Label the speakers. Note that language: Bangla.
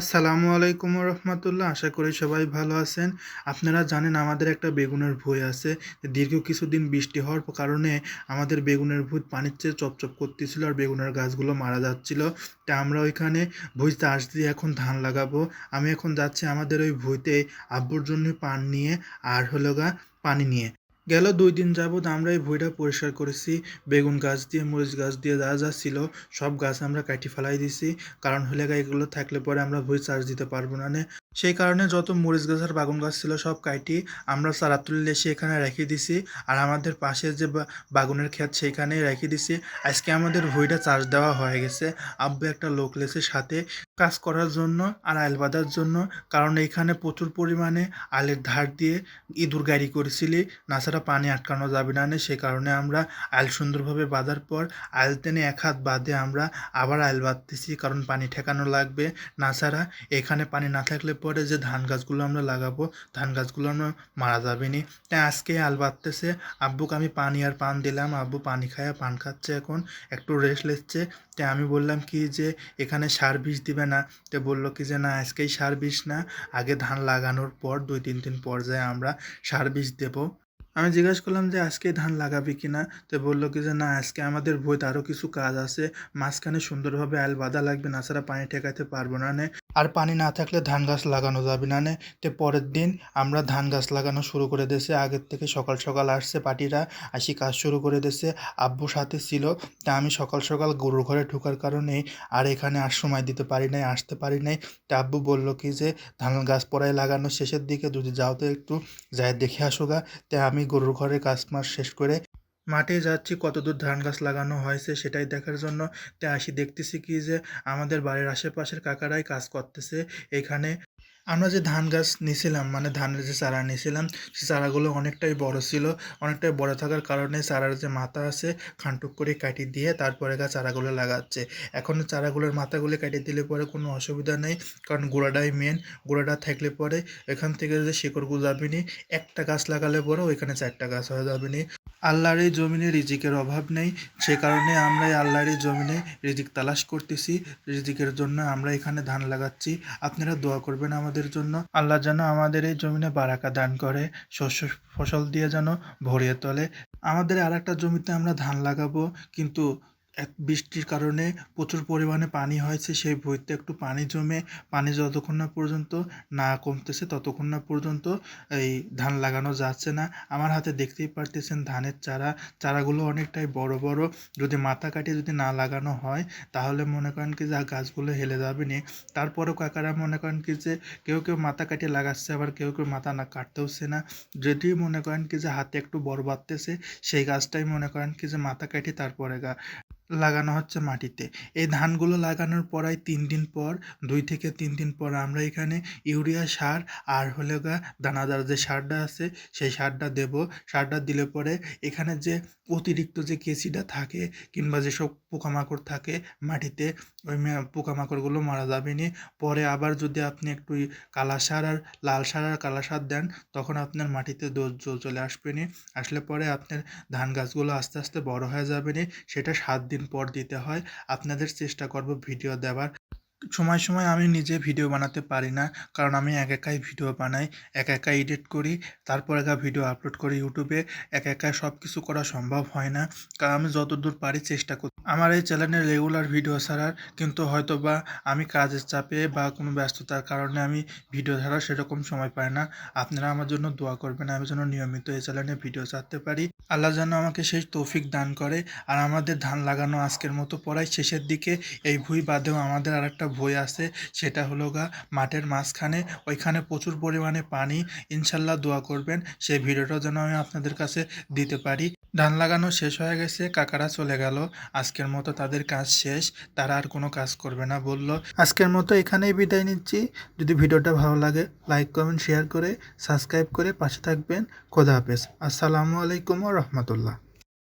Speaker 1: আসসালামু আলাইকুম রহমতুল্লাহ আশা করি সবাই ভালো আছেন। আপনারা জানেন আমাদের একটা বেগুনের ভুঁই আছে। দীর্ঘ কিছুদিন বৃষ্টি হওয়ার কারণে আমাদের বেগুনের ভুঁই পানির চেয়ে চপচপ করতেছিল আর বেগুনের গাছগুলো মারা যাচ্ছিল। তা আমরা ওইখানে ভুঁই চাষ দিয়ে এখন ধান লাগাবো। আমি এখন যাচ্ছি আমাদের ওই ভুঁইতে আব্বুর জন্য পান নিয়ে আর হলো গা পানি নিয়ে। গেল দুই দিন যাবৎ আমরা এই ভুঁইটা পরিষ্কার করেছি বেগুন গাছ দিয়ে, মরিচ গাছ দিয়ে যা যা ছিল, সব গাছ আমরা কাটি ফেলাই দিছি কারণ হলে এগুলো থাকলে পরে আমরা ভুঁই চার্জ দিতে পারব নে। সেই কারণে যত মরিচ গাছ আর বাগুন গাছ ছিল সব কাইটি আমরা চারা তুলে এসে এখানে রেখে দিছি। আর আমাদের পাশে যে বাগুনের ক্ষেত সেইখানেই রেখে দিছি। আজকে আমাদের ভুঁইটা চার্জ দেওয়া হয়ে গেছে। আব্বু একটা লোক লেছে সাথে কাজ করার জন্য আর আইল বাঁধার জন্য। কারণ এইখানে প্রচুর পরিমাণে আলের ধার দিয়ে ইঁদুর গাড়ি করেছিলি। নাছাড়া পানি আটকানো যাবে না সে কারণে আমরা আইল সুন্দরভাবে বাঁধার পর আইল টেনে এক হাত বাঁধে আমরা আবার আইল বাঁধতেছি। কারণ পানি ঠেকানো লাগবে। নাছাড়া এখানে পানি না থাকলে পরে যে ধান গাছগুলো আমরা লাগাবো, ধান গাছগুলো আমরা মারা যাবে নি। তাই আজকে আল বাঁধতেছে আব্বুকে আমি পানি আর পান দিলাম। আব্বু পানি খায়, পান খাচ্ছে এখন, একটু রেস্ট নিচ্ছে। তাই আমি বললাম কি যে, এখানে সার বিষ দিবে না। তো বলল কি যে, না, আজকেই সার বিষ না। আগে ধান লাগানোর পর, দুই, তিন দিন পর যায় আমরা সার বিষ দেবো। আমি জিজ্ঞাসা করলাম যে, আজকে ধান লাগাবি কি না? তো বলল কি যে, না, আজকে আমাদের বইতে আরও কিছু কাজ আছে। মাঝখানে সুন্দরভাবে আল বাঁধা লাগবে, না ছাড়া পানি ঠেকাতে পারব না নে। আর পানি না থাকলে ধান গাছ লাগানো যাবে না তো পরের দিন আমরা ধান গাছ লাগানো শুরু করে দিয়েছে। আগের থেকে সকাল সকাল আসছে পার্টিরা, আসি কাজ শুরু করে দিয়েছে। আব্বু সাথে ছিল, তা আমি সকাল সকাল গরুর ঘরে ঢোকার কারণে আর এখানে আর সময় দিতে পারি নাই, আসতে পারি নাই। তা আব্বু বলল কি যে, ধান গাছ পড়ায় লাগানো শেষের দিকে যদি যাও তো একটু, যাই দেখে আসো গা। তাই আমি গরুর ঘরে কাজ মাস শেষ করে মাঠে যাচ্ছি, কতদূর ধান গাছ লাগানো হয়েছে সেটাই দেখার জন্য। তাই আসি দেখতেছি কি যে আমাদের বাড়ির আশেপাশের কাকারাই কাজ করতেছে। এখানে আমরা যে ধান গাছ নিয়েছিলাম মানে ধানের যে চারা নিয়েছিলাম সে চারাগুলো অনেকটাই বড় ছিল। অনেকটাই বড় থাকার কারণে চারার যে মাথা আছে, খানটুক করে কাটি দিয়ে তারপরে গা চারাগুলো লাগাচ্ছে। এখন চারাগুলোর মাথাগুলো কাটিয়ে দিলে পরে কোনো অসুবিধা নেই, কারণ গোড়াটাই মেন গোড়াটা থাকলে পরে এখান থেকে যে শিকড়গুলো যাবে নি একটা গাছ লাগালে পরে ওইখানে চারটা গাছ হয়ে যাবে নি আল্লাহর এই জমিনে রিজিকের অভাব নেই, সে কারণে আমরা আল্লাহর এই জমিনে রিজিক তালাশ করতেছি। রিজিকের জন্য আমরা এখানে ধান লাগাচ্ছি। আপনারা দোয়া করবেন আমাদের জন্য। আল্লাহ যেন আমাদের এই জমিনে বারাকা দান করে, শস্য ফসল দিয়ে যেন ভরিয়ে তোলে। আমাদের আর একটা জমিতে আমরা ধান লাগাবো, কিন্তু এক বৃষ্টির কারণে প্রচুর পরিমাণে পানি হয়েছে, সেই ভুঁইতে একটু পানি জমে, পানি যতক্ষণ না পর্যন্ত না কমতেছে ততক্ষণ না পর্যন্ত এই ধান লাগানো যাচ্ছে না। আমার হাতে দেখতেই পারতেছেন ধানের চারা। চারাগুলো অনেকটাই বড় বড়। যদি মাথা কাটিয়ে যদি না লাগানো হয়, তাহলে মনে করেন কি যে গাছগুলো হেলে যাবে নি। তারপরেও কাকারা মনে করেন কি যে কেউ কেউ মাথা কাটিয়ে লাগাচ্ছে, আবার কেউ কেউ মাথা না কাটতেওছে না। যদি মনে করেন কি যে হাতে একটু বড় বাড়তেছে সেই গাছটাই মনে করেন কি যে মাথা কাটি তারপরে লাগানো হচ্ছে মাটিতে। এই ধানগুলো লাগানোর পরাই তিন দিন পর, দুই থেকে তিন দিন পর আমরা এখানে ইউরিয়া সার আর হলে গা দানাদার যে সারটা আছে, সেই সারটা দেব। সারটা দিলে পরে এখানে যে অতিরিক্ত যে কেঁচিটা থাকে কিংবা যেসব পোকামাকড় থাকে মাটিতে, ওই পোকামাকড়গুলো মারা যাবে নি। পরে আবার যদি আপনি একটু কালা সার আর লাল সার আর কালা সার দেন, তখন আপনার মাটিতে দোষ জল চলে আসবে নি। আসলে পরে আপনার ধান গাছগুলো আস্তে আস্তে বড় হয়ে যাবে নি। সেটা সাত পর দিতে হয়। আপনাদের চেষ্টা করব ভিডিও দেওয়ার। সময় সময় আমি নিজে ভিডিও বানাতে পারি না। কারণ আমি এক একাই ভিডিও বানাই, এক একা এডিট করি, তারপর একা ভিডিও আপলোড করি ইউটিউবে এক একা সব কিছু করা সম্ভব হয় না। কারণ আমি যতদূর পারি চেষ্টা করি, আমার এই চ্যানেলে রেগুলার ভিডিও ছাড়ার, কিন্তু হয়তো বা আমি কাজের চাপে বা কোনো ব্যস্ততার কারণে আমি ভিডিও ছাড়ার সেরকম সময় পাই না। আপনারা আমার জন্য দোয়া করবেন, আমি যেন নিয়মিত এই চ্যানেলে ভিডিও ছাড়তে পারি। আল্লাহ যেন আমাকে সেই তৌফিক দান করে। আর আমাদের ধান লাগানো আজকের মতো পড়াই শেষের দিকে। এই ভুঁই বাদেও আমাদের আর একটা ভুঁই আছে, সেটা হলো গা মাঠের মাঝখানে, ওইখানে প্রচুর পরিমাণে পানি। ইনশাল্লাহ দোয়া করবেন, সেই ভিডিওটা যেন আমি আপনাদের কাছে দিতে পারি। ধান লাগানো শেষ হয়ে গেছে, কাকারা চলে গেল। আজকের মতো তাদের কাজ শেষ, তারা আর কোনো কাজ করবে না বলল। আজকের মতো এখানেই বিদায় নিচ্ছি। যদি ভিডিওটা ভালো লাগে, লাইক, কমেন্ট, শেয়ার করে, সাবস্ক্রাইব করে পাশে থাকবেন। খোদা হাফেজ। আসসালামু আলাইকুম রহমতুল্লাহ।